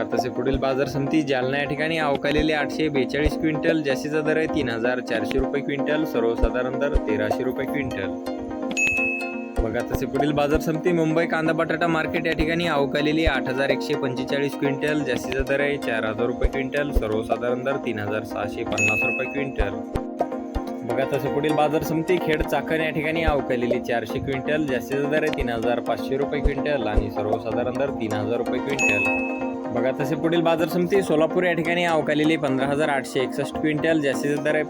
बघा तसे पुढील बाजार समिती जालना या ठिकाणी अवकालेले आठशे बेचाळीस क्विंटल जास्तीचा दर आहे तीन हजार चारशे रुपये क्विंटल सर्वसाधारण दर तेराशे रुपये क्विंटल. बघा तसे पुढील बाजार समिती मुंबई कांदा बटाटा मार्केट या ठिकाणी अवकालेली आठ हजार एकशे पंचेचाळीस क्विंटल जास्तीचा दर आहे चार हजार रुपये क्विंटल सर्वसाधारण दर तीन हजार सहाशे पन्नास रुपये क्विंटल. बघा तसे पुढील बाजार समिती खेड चाकण या ठिकाणी अवकालेली चारशे क्विंटल जास्तीचा दर आहे तीन हजार पाचशे रुपये क्विंटल आणि सर्वसाधारण दर तीन हजार रुपये क्विंटल. बघा तसे पुढील बाजार समिती सोलापूर या ठिकाणी अवकालेली पंधरा हजार आठशे एकसष्ट क्विंटल जास्तीचा दर आहे.